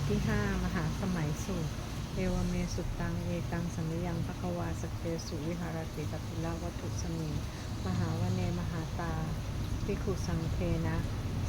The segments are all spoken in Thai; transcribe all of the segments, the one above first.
ทที่5มหาสมัยสูตรเอวเมสุตัง เอกังสัมิยังภควาสเกสุวิหารติกัปิลาวัตถุสมิงมหาวเนมหาตาภิกขุสังเทนะ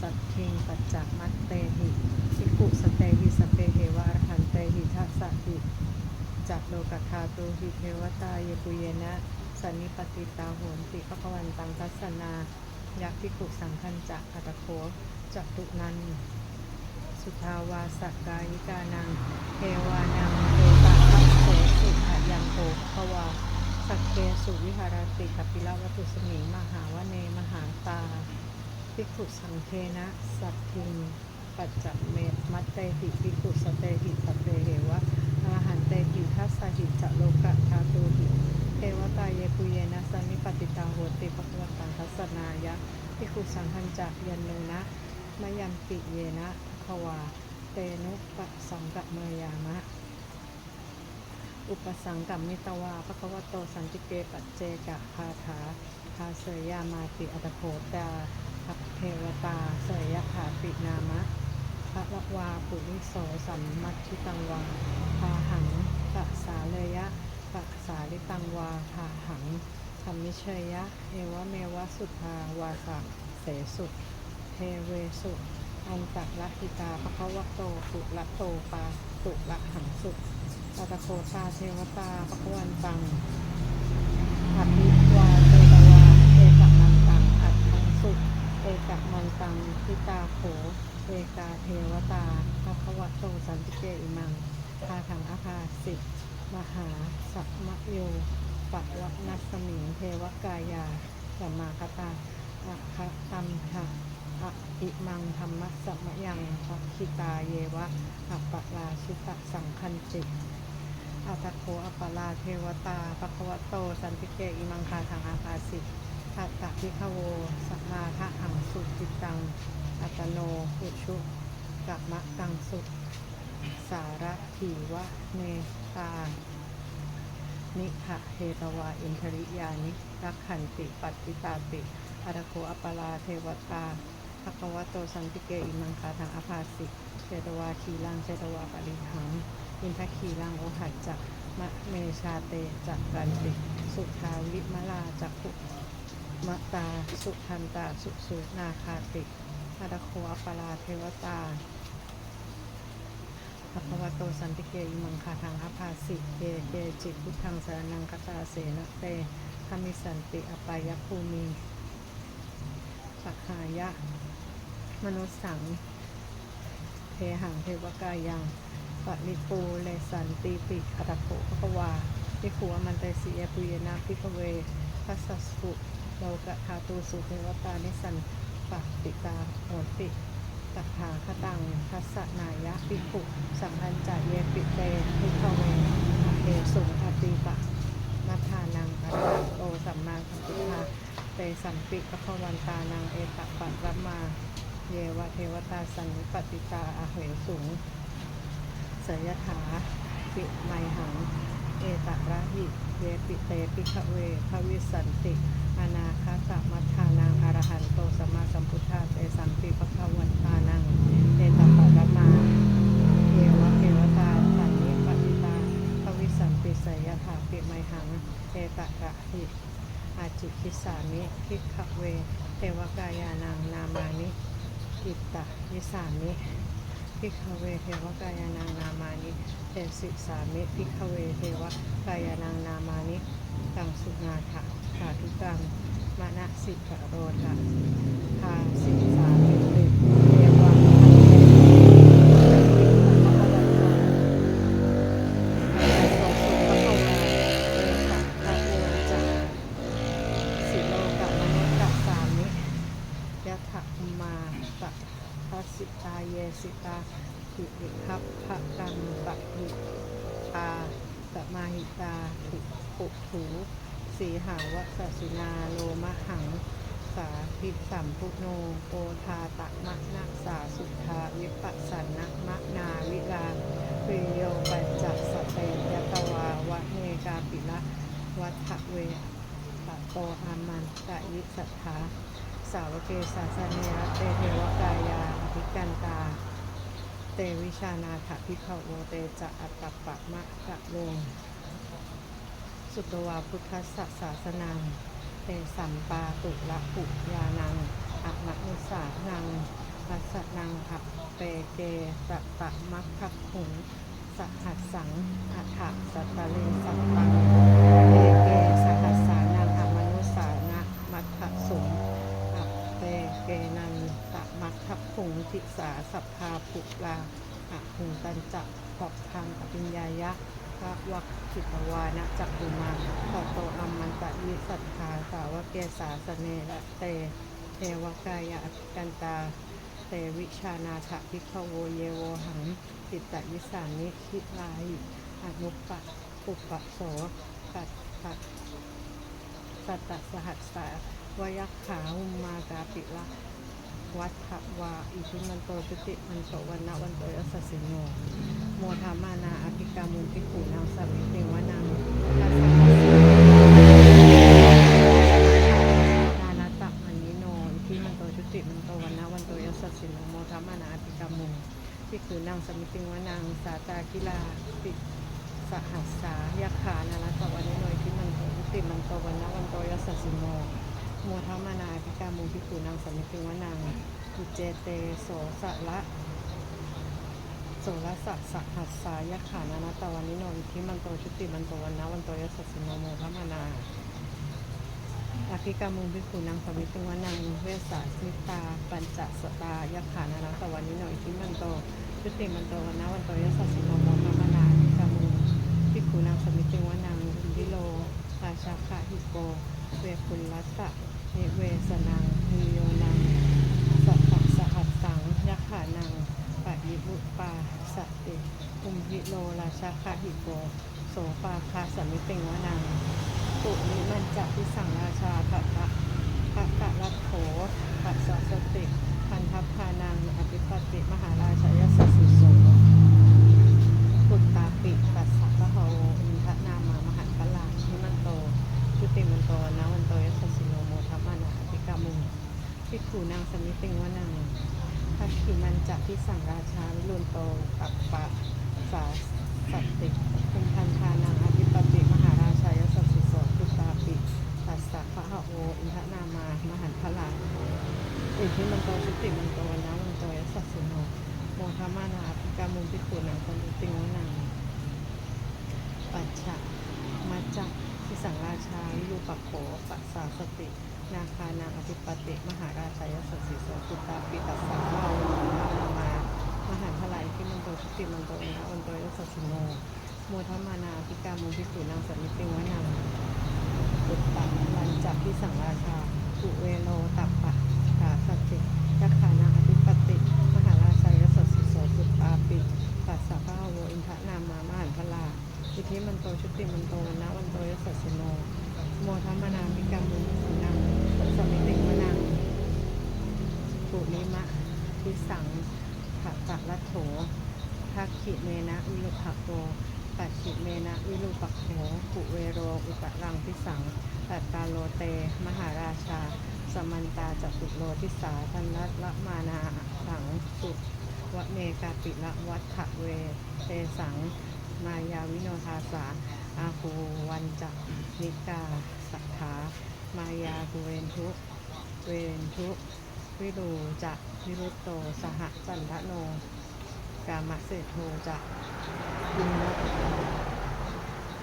สัตทิงปัจจมัตเตหิภิกขุสเตหิสเปเหวะอรหันเตหิทัสสะหิจักโลกคาตุหิเทวตาเยปุเยนะสันนิปติตาโหนติภควันตังทัสนา ยักษ์ภิกขุสังคันจะอัตโคจัตุนัน สุทาวาสกกายิกานังเทวานังเตตะพัสโสสุขะยังโภควา สักเกสุวิหารติกัปปิลวัตุสมิงมหาวเนมหาตาภิกขุสังเทนะสัตทิงปัจจเมตมัตเตหิภิกขุสเตหิสพเปเหวะอาหันเตหิทัสสหิจะโลกะทาตุหิเทวตาเยปุเยนะสันนิปติตาโหติภควตังทัสนายะภิกขุสังหันจะยันโนนะมยัมปิเยนะ ภวา เตนุปสังกะเมยามะ อุปสังกัมมิตวาภควโตสันติเกปัจเจกะคาถาคาเสยยามาติอัตโคตาภัเทวตาเสยยขาปินามะพระวาปุริโสสัมมัชิตังวาพาหังปะสาเลยะปะสาลิตังวาพาหังธรรมิเชยะ เอวะเมวะสุทาวาสะเสสุ เทเวสุ อันตักละหิตาภควโตปุละโตปาตุละหังสุตตะโคตาเทวตาภควันตังอัภิวาเตตวาเอกมันตังอัตถังสุเอกมันตังพิตาโขเอกาเทวตาภควโตสันติเกอิมังพาถังอาภาสิมหาสัพมโยปัตวนัสมิงเทวกายาสัมมาคตาอะคะตัมหะ อะอิมังธรรมะสัมยังปัคคิตาเยวะอัปปราชิตะสังคันจิอัตโคอัปปะลาเทวตาปะควโต สันติเกอิมังคาทางอาภาสิอัตตะพิฆโวสัมมาทะหังสุจิตัง อัตโนอุชุกัมมะตังสุสารถีวะเนตา นิหะเฮตวาอินทริยานิรักขันติ ปัตติตาติอารโคอัปปลาเทวตา ภควโตสันติเกอิมังคาทางอภาสิเจตวาคีลังเจตวาปริหังอินทคีลังโอหัจจะมะเมชาเตจักรันติ สุทาวิมลาจักขุมะตา สุทันตา สุสุนาคาติอารโคอัปปลาเทวตาภควโตสันติเกอิมังคาทางอภาสิเกเกจิพุทธังสารนังคตาเสนเตธรรมิสันติอปายภูมิปักหายะ มนุสสังเทหังเทวกายังปะริปูเลสันติปิอัตโขภควาพิขัวมันเตสียปุยนาพิภเวพัสสสุโลกะทาตูสุเทวตานิสันปะติตาโหติตัถาคตังทัสสนายะปิขุสัมพันจะเยปิเตพิทเวเทสุอติปะนัทานังอัตตะโตสัมมาสัมพุทธาเตสัมปิปะควันตานังเอตปัตระมา เยวะเทวตาสันนิปติตาอาเหสุงเสยถาปิไมหัง เอตระหิเยปิเตปิขเวภวิสันติ อนาคาสมัทธานางอรหันโตสมมาสัมพุทธาเตสัมปิปะคะวันตานังเอตปะระมาเยวะเทวตาสันนิปติตาภวิสันติสยถาปิไมหัง เอตระหิอาจิคิสามิคิขเว เทวกายานังนามานิอิตตะวิสามิพิกข เทวกายานางนามานิเทสิสามิพิกเวเทวกายานางนามานิตังสุนาถะสาธุกังมานะสิกโรธะทาสิสามติเทวังสิโลกะมนุษย์สามิ ยะถะมาตะทัสสิตาเยสิตาหิริคัพพะกังปะหิตาสมาหิตาถุปุถูสีหาวะสสินาโลมะหัง สาธิสัมพุโนโอทาตะมะนะสาสุทาวิปัสสนะมะนาวิกาปิโยปัจจัสสเตยตวาวะเนกาปิ ละวัฏเวตะโตอามันตะยิสัทธาสาวเกสาสเนรเตเทวกายาอภิกันตา เตวิชานาถพิภโวเตจะอัตตปะมะกะโลงสุตวาพุทธสศาสนังเตสัมปาตุละปุยานังอะมะนุสานังพัสนังอัปเปเกตะตะมัคคะขุงสหัสสังอัฏฐสัตตะเลสัตตัง สัพพาปุลาอะหุงตันจักขอบทางอภิญญายะพระวักขิตวานะจักกุมาขอโตอัมมันตะยิสัทธาสาวกเกสาสเนระเตเทวกายะอภิกันตาเตวิชานาถพิขโวเยโวหังจิตตยิสานิคิลายอนุปะปุปปะโสปัตตะสัตตสหัสสาวยักขาหุมมากาปิละ วัฏวาอิทิมันโตจุติมันโตวันนะวันโตยัสสิโนโมทามานาอภิกามุนพิขูนางสัมมิเตวนังทัสสะนานาตะมันนิโนอิทิมันโตจุติมันโตวันนะวันโตยัสสิโนโมทามานาอภิกามุนพิขูนางสัมมิเตวนังสาตากิลาปิสหัสสายาขานานาตวันนิโนที่มันโตยุติมันโตวันนะวันโตยัสสิโม โมทัมานาพิกามุพิคูนางสมิติวนังอุเจเตโสสะละโสละสัสหัสสายาขานานาตวันนิโนที่มันโตชุติมันโตวันนะวันโตยสสสิโมโมทัมานาอภิกามุพิคูนางสมิติวนังเวสาสมิตา ปัญจสตายขานานาตวันนิโนที่มันโตชุติมันโตวันนะวันโตยสสสิโมโมทัมานาอภิกามุพิกุนางสมิติวนางวิโลราชาคะหิโกเวคุลลัสสะ เวสนังฮิโยนัง สัพพสหัสสังยักขานังปะยิบุปาสติอุมพิโลราชาคาหิโก โสปาคาสมิติวานังตุนิมันจะพิสังราชาภะภะภะกะรัตโถปัสสะสติ พันทัพพานังอภิปติมหาราชายสสสิโส ปุตตาปิปัสสะพะโหอินทนามามหันตลานิมันโตชุติมันโตนะวันโตยัสสสิโนโมทัมมานาอภิกามุงพิกขูนางสมิติงวนัง ทักขิมันจะพิสังราชาวิรุณโตตัปปะสาสติคุมพันธานังอภิปติมหาราชายสสสิโสปุตาปิปัสสะพระโหอินทนามามหันตลาอิทิมันโตชุติมันโตนะวันโตยัสสสิโนโมทามานาอภิกามุนพิคูนังคนติงวนังปัจฉะมัจจะทิสังราชาวิรูปัโขปัสสาสติ นาคานาอภิปติมหาราชายสสสิโสปุตาปิตัสสะวาวุนามามามหาทลายที่มันโตชุติมันโตนะวันโตยสสสิโนโมทมานาอภิกามุพิคูนังสัมมิติวนังปุตตะลันจักทิสังราชาปุเวโลตัปปะสาสติยักขานาอภิปติมหาราชายสสสิโสสุตาปิปัสสะพะโวอินทนามามหันพลาอิทิมันโตชุติมันโตนะวันโตยสสสิโนโมทัมมนามิกามุขุนัง สมิติวนังปุริมะทิสังขะตะรัตโถทักขิเมนะวิรุภโกปัจฉิเมนะวิรุปักโขปุเวโรอุปรังทิสังตัตตาโลเต มหาราชา สมันตาจตุโลทิสาทันรัตละมานาสังสุวะเมกาปิละวัฏเวเตสัง มายาวิโนทาสาอาภูวันจักนิกาสัทธา มายาภูเวนทุ เวนทุ วิรูจะวิรุตโต สหจันทโน กามะเศรษโทจะยุนก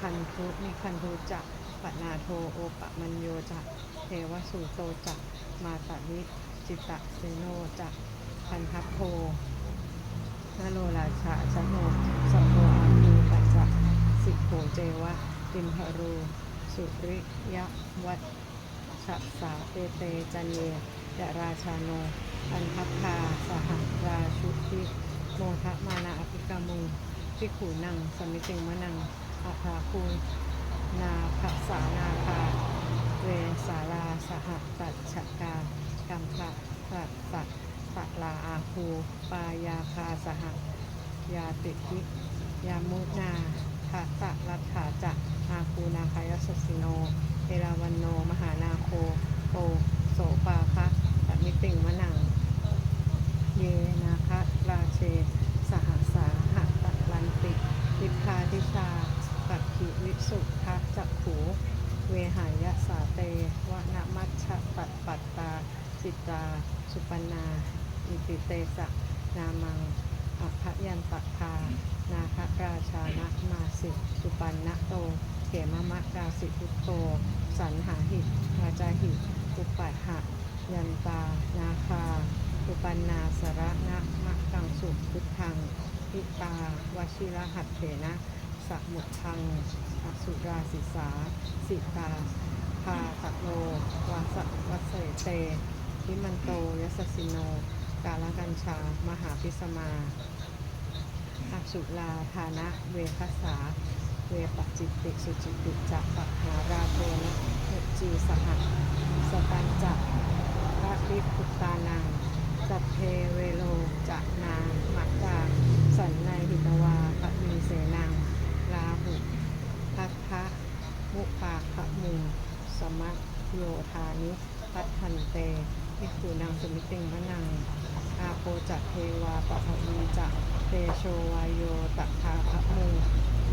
คันทุนิคันทุจะปนาโทโอปะมัญโยจะเทวสุโตจะมาตานิจิตะเซโนจะพันทัพโทนาโรราชาชโนสัพโพอาภูปัจจะสิโขเจวะติมหรูสุริยวัต ชะสาเตเตจันเยยะราชาโน อันทัพพาสหราชุติโมทะมานาอภิกามุงพิขูนัง สมิติงมะนังอาภาคูนาภาษานาคา เวสาราสหตัชกากัมภะสัตสัตปะลาอาคู ปายาคาสหยาติทิยามุนาทะตะรัฐาจะอาคูนาคายสสิโน เทราวันโน มหานาโคโปโสปาคะตัมิติงมะนัง เยนาคะราเช สหสาหะตัลันติวิพาทิชาตักขิวิสุทะจักขูเวหายะสาเตวะนมัชชะปัตปัตตา สิตา สุปนา อิติเตสะ นามังอภพยันตพา นาคะราชานะมาสิ สุปันนะโต เขมมะกาสิพุโต สันหาหิวาจาหิอุปัฏหะ ยันตา นาคา อุปันนาสระนะมะกังสุพุทธังพิตาวชิระหัตเถนะสัมุทังอสุราสิสา สิตา พาตะโลวาสวัสเสเตวิมันโตยสสสิโน กาลกัญชา มหาพิสมาอสุลาธานะ เวคสา เวปจิตติสุจิติจักปะหาราโทนะเนจีสหะสตันจักพระริพุตานังสัพเพเวโลจะนามักกาสันในหิตวาปะมีเสนังลาหุพัทธะมุปาขมุงสมัคโยธานิพัทธันเตวิคูนังสมิติงวนังอาโปจักเทวาปะภวีจักเตโชวายโยตถาคมุ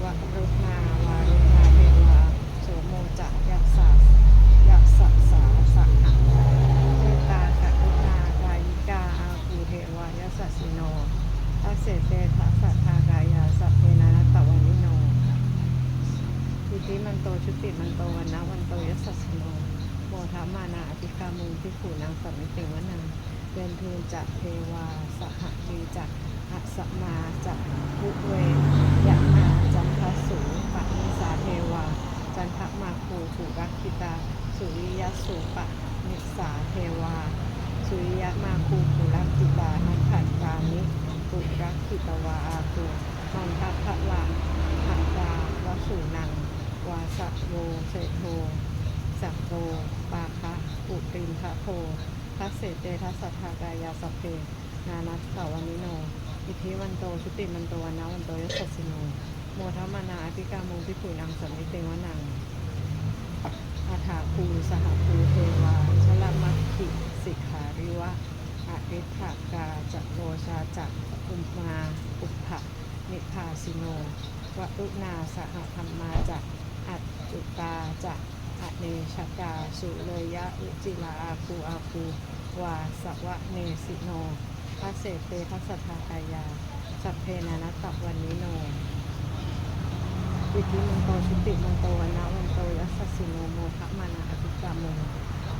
วรุณาวารุณาเทวาโสโมจักยัสสะยัสสะสาสะหะเมตตากรุณากายิกาอาคูเทวายัสสะสิโนทัสเสเตทัสทากายาสัพเพนานตตวานิโนอิติมันโตชุติมันโตวันนะวันโตยัสสะสโนโมทามานาอภิกามุงพิขูนางสัมมิติวนังเวนทูลจักเทวาสหดีจักอัสมาจักภุเวยะมาจันทสูปะนิสาเทวา จันท มาคูภูรักขิตา สุริยสูปะนิสาเทวา สุริยมาคูภูรักขิตานักขันตานิปุรักขิตวาอาคูมันทัพพะลาหัตตาวสุนัง วาสโวเศโทสักโรปาคะปุรินทะโททัสเสเตทัสสะทากายาสเพนานัสสาวนิโน อิทิวันโตชุติมันโตวันนะวันโตยสสสิโนโมทัมมานาอภิกามุงพิขุนังสัมมิเตวนังอา ถาภูสหภูเทวาชลมัคคิสิกขาริวะอริธากาจักโรชาจักอุมมาอุปภะนิพาสิโนวรุณาสหธรรมาจักอัจจุตาจักอเนชกาสุเลยะอุจิลาอาคูอาคูวาสวะเนสิโนพระเศเตทัสสทากายา สัพเพนานัตตวันนิโน อิทธิมันโตชุติมันโตวันนะวันโตยัสสิโนโมทะมานาอภิกามุง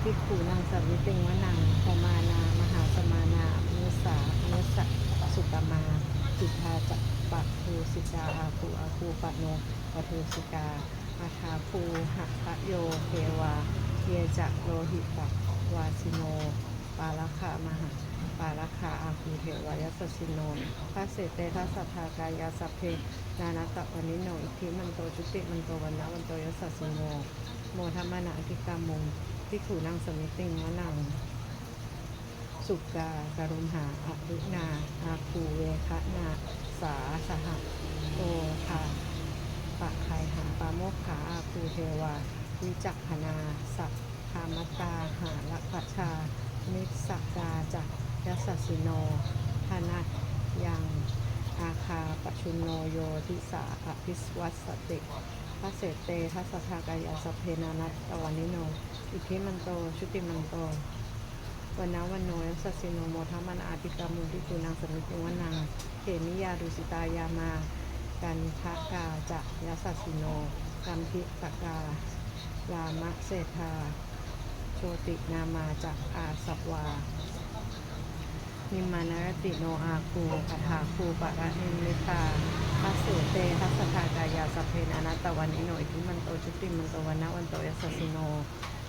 พิกขูนางสัวิติงวนังปมานา มหาสมานามุสามุสะสุตมาจิตาจักปะทูสิกาอาคูอาคูปะโนปะทูสิกาอาทาภูหะพะโยเทวาเยจักโลหิตะวาสิโน ปาลคามหา ปาลคาอาคูเทวายสสสิโนพระเสเตทัสสะทากายาสัพเพนานัตวันนิโนอิทิมันโตจุติมันโตวันนะวันโตยสสสิโนโมธรรมนาอธิกามุงที่ขูนางสมิติงวนังสุกาการุมหาอรุณา อาคูเวคะนา สาสหะโตคาปะไคหาปาโมกขาอาคูเทวา วิจักขนา สัพคามตาหาละปะชา นิสสกาจัก ยัสสสิโนธนะยังอาคาปชุนโนโยทิสาอภิสวัสติพระเศรษเตทัสสทากายาสเพนานัตตวานิโน อิทธิมันโต ชุติมันโตวันนาวันโนยัสสิโนโมทัมันอาติกามุทิกุนางสมิติวนังเขมิยาดุสิตายามากันทะกาจะยัสสิโนกัมพิตกาลามะเศรษฐาโชตินามาจากอาสวาิมานารติโนอาคูปถาคูปะระนิมิตาพัสเสเตทัสทากายาสเพนานัตตวันนิโนอิทิมันโตจุติมันโตวันนะวันโตยัสสิโน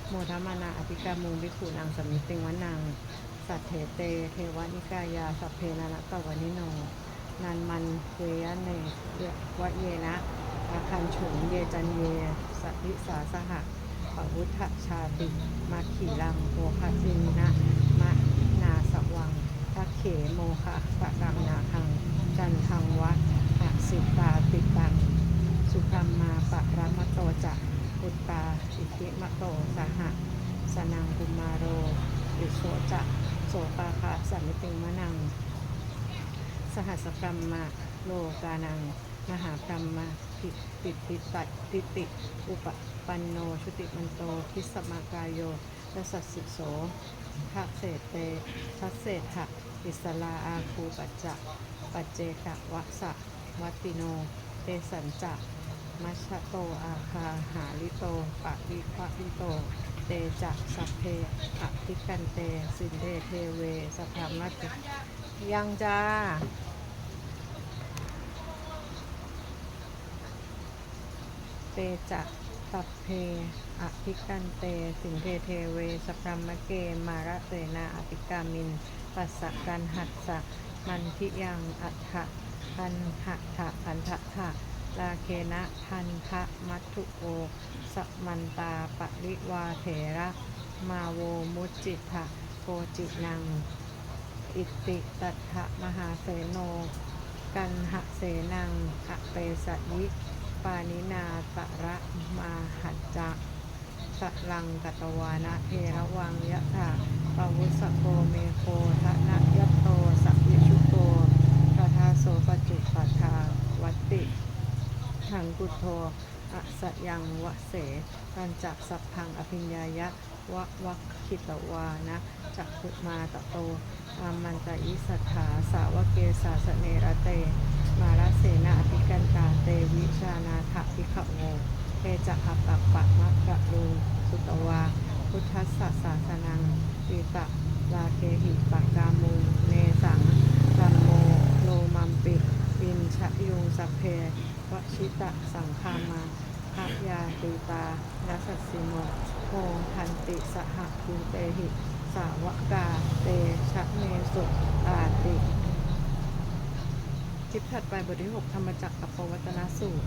โมทมานาอภิกามุงวิขุนางสมิติงวนังสัตเถเต เทวนิกายาสเพนานัตตวันนิโน นันมันเวยเนวะเยนะอาคันฉุงเยจันเยสัพิสาสหะปวุฒชาติ มาขีลังโมคจินนะมะนาสวัง ทักเขโมคะปะกังนาคัง จันทังวัดอสิตาติตัง สุกรรมมาปะระมโตจะพุตตาอิทิมโตสหะสนังกุมารโรอิโสจะโสปาคะสัมติงมะนัง สหัสกรรมมะโลกานัง มหาพรหมะติติติตัดติติอุปปันโนชุติมันโตทิสมากายโยทัสสสิโส ทะเศษเตทัสเศษหะอิสลาอาคูปัจจะปัจเจกะวะสะวัตติโนเตสัญจะมัชโตอาคาหาลิโตปะวิควะลิโต เตจะสัพเพอภิกันเต สินเดเทเวสพามัติยังจ้าเตจะ สัพเพอภิกันเต สินเทเทเวสพรมเกมาระเตนาอภิกามิน ปัสสะกันหัสสะมันทิยังอัฏฐะพันหะถะพันทะถะลาเคนะพันทะมัตุโอสมันตาปริวาเถระมาโวมุจิทะโกจินัง อิติตัทธะมหาเสโน กันหะเสนังอเปสยิ ปานินาตระมาหัจจะสะลังกัตวานะเทระวังยะถาปวุสโกเมโคทะนะยะโตสัพวิชุโตทาทาโสปจุปัฏฐาวัตติหังกุโทอสยังวะเสตันจักสัพพังอภิญญายะวะวัคคิตวานะจักขุมาตะโตอามันตอิสัทธาสาวเกสาสเนระเต มาลเสนาอภิกันตาเตวิ ชานาถพิขโมเตจะหัปปะปะมะกะลุงสุตวา พุทธัสสะศาสนังปีตะลาเคหิปะกามุงเนสังรัมโมโลมัมปิปินชะยุงสัพเพวชิตะสังคามาพะยาตีตาลัสสสิโมโมทันติสหคุเตหิ สาวกาเตชะเมสุอาติคลิปถัดไปบทที่ 6 ธรรมจักรกับปวัตนสูตร